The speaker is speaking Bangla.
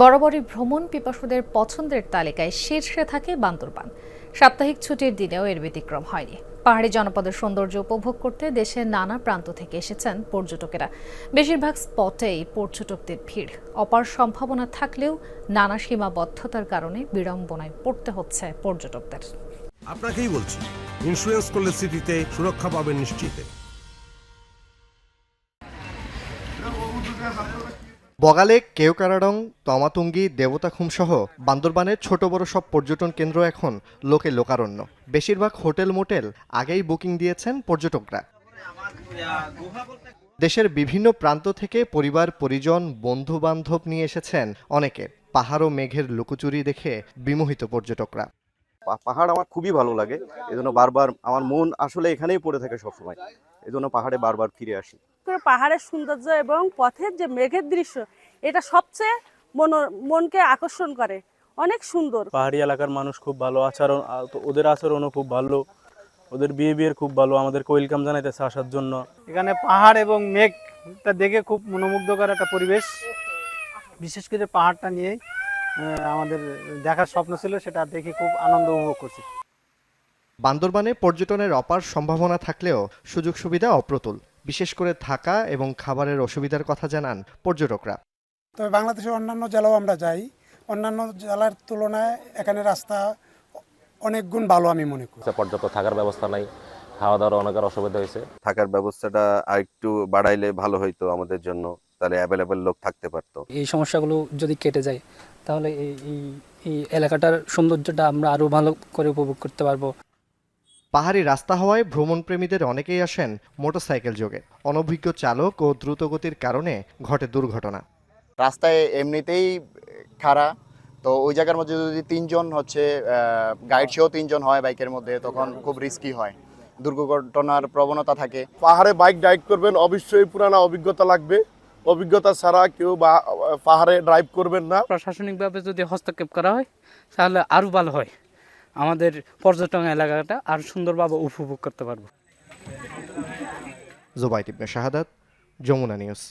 বরাবরই ভ্রমণ পিপাসুদের পছন্দের তালিকায় শীর্ষে থাকে বান্দরবান। সাপ্তাহিক ছুটির দিনেও এর ব্যতিক্রম হয়নি। পাহাড়ি জনপদের সৌন্দর্য উপভোগ করতে দেশের নানা প্রান্ত থেকে এসেছেন পর্যটকেরা। বেশিরভাগ স্পটেই পর্যটকদের ভিড়। অপার সম্ভাবনা থাকলেও নানা সীমাবদ্ধতার কারণে বিড়ম্বনায় পড়তে হচ্ছে পর্যটকদের। আপনাকেই বলছি ইন্স্যুরেন্স করলে সিটিতে সুরক্ষা পাবেন নিশ্চিতে। বগালে কেওকারাডং তমাতুঙ্গি দেবতাখুম সহ বান্দরবানের ছোট বড় সব পর্যটন কেন্দ্র এখন লোকে লোকারণ্য। বেশিরভাগ হোটেল মোটেল আগেই বুকিং দিয়েছেন পর্যটকরা। দেশের বিভিন্ন প্রান্ত থেকে পরিবার, পরিজন বন্ধু বান্ধব নিয়ে এসেছেন অনেকে। পাহাড় ও মেঘের লুকোচুরি দেখে বিমোহিত পর্যটকরা। পাহাড় আমার খুবই ভালো লাগে। এজন্য বারবার আমার মন আসলে এখানেই পড়ে থাকে সবসময়। এজন্য পাহাড়ে বারবার ফিরে আসি। করে পাহাড়ের সৌন্দর্য এবং পথের যে মেঘের দৃশ্য এটা সবচেয়ে মন মনকে আকর্ষণ করে। অনেক সুন্দর। পাহাড়ি এলাকার মানুষ খুব ভালো আচরণ তো ওদের আচরণও খুব ভালো। ওদের বিহেভিয়ার খুব ভালো আমাদেরকে ওয়েলকাম জানাইতেছে আসার জন্য। এখানে পাহাড় এবং মেঘটা দেখে খুব মনোমুগ্ধকর একটা পরিবেশ। বিশেষ করে পাহাড়টা নিয়ে আমাদের দেখার স্বপ্ন ছিল সেটা দেখে খুব আনন্দ উপভোগ করছি। বান্দরবানে পর্যটনের অপার সম্ভাবনা থাকলেও সুযোগ সুবিধা অপ্রতুল। বিশেষ করে থাকা এবং খাবারের অসুবিধার কথা জানান পর্যটকরা। তবে বাংলাদেশের অন্যান্য জেলাও আমরা যাই। অন্যান্য জেলার তুলনায় এখানে রাস্তা অনেক গুণ ভালো আমি মনে করি। পর্যাপ্ত থাকার ব্যবস্থা নাই খাওয়া দাওয়ার অনেকের অসুবিধা হয়েছে। থাকার ব্যবস্থাটা আরেকটু বাড়াইলে ভালো হইতো আমাদের জন্য তাহলে অ্যাভেলেবেল লোক থাকতে পারতো। এই সমস্যাগুলো যদি কেটে যায় তাহলে এই এই- এই এলাকাটার সৌন্দর্যটা আমরা আরও ভালো করে উপভোগ করতে পারব। পাহাড়ি রাস্তা হওয়ায় ভ্রমণপ্রেমীদের অনেকেই আসেন মোটরসাইকেল যোগে। অনভিজ্ঞ চালক ও দ্রুতগতির কারণে ঘটে দুর্ঘটনা। রাস্তায় এমনিতেই খাড়া তো ওই জায়গার মধ্যে যদি তিনজন হচ্ছে গাইড সেও তিনজন হয় বাইকের মধ্যে তখন খুব রিস্কি হয়। দুর্ঘটনার প্রবণতা থাকে। পাহাড়ে বাইক ড্রাইভ করবেন অবশ্যই পুরানা অভিজ্ঞতা লাগবে। অভিজ্ঞতা ছাড়া কেউ বা- পাহাড়ে ড্রাইভ করবেন না। প্রশাসনিকভাবে যদি হস্তক্ষেপ করা হয় তাহলে আরও ভালো হয়। আমাদের পর্যটন এলাকাটা আর সুন্দরভাবে উপভোগ করতে পারব। জোবাইত ইবনে শাহাদাত যমুনা নিউজ।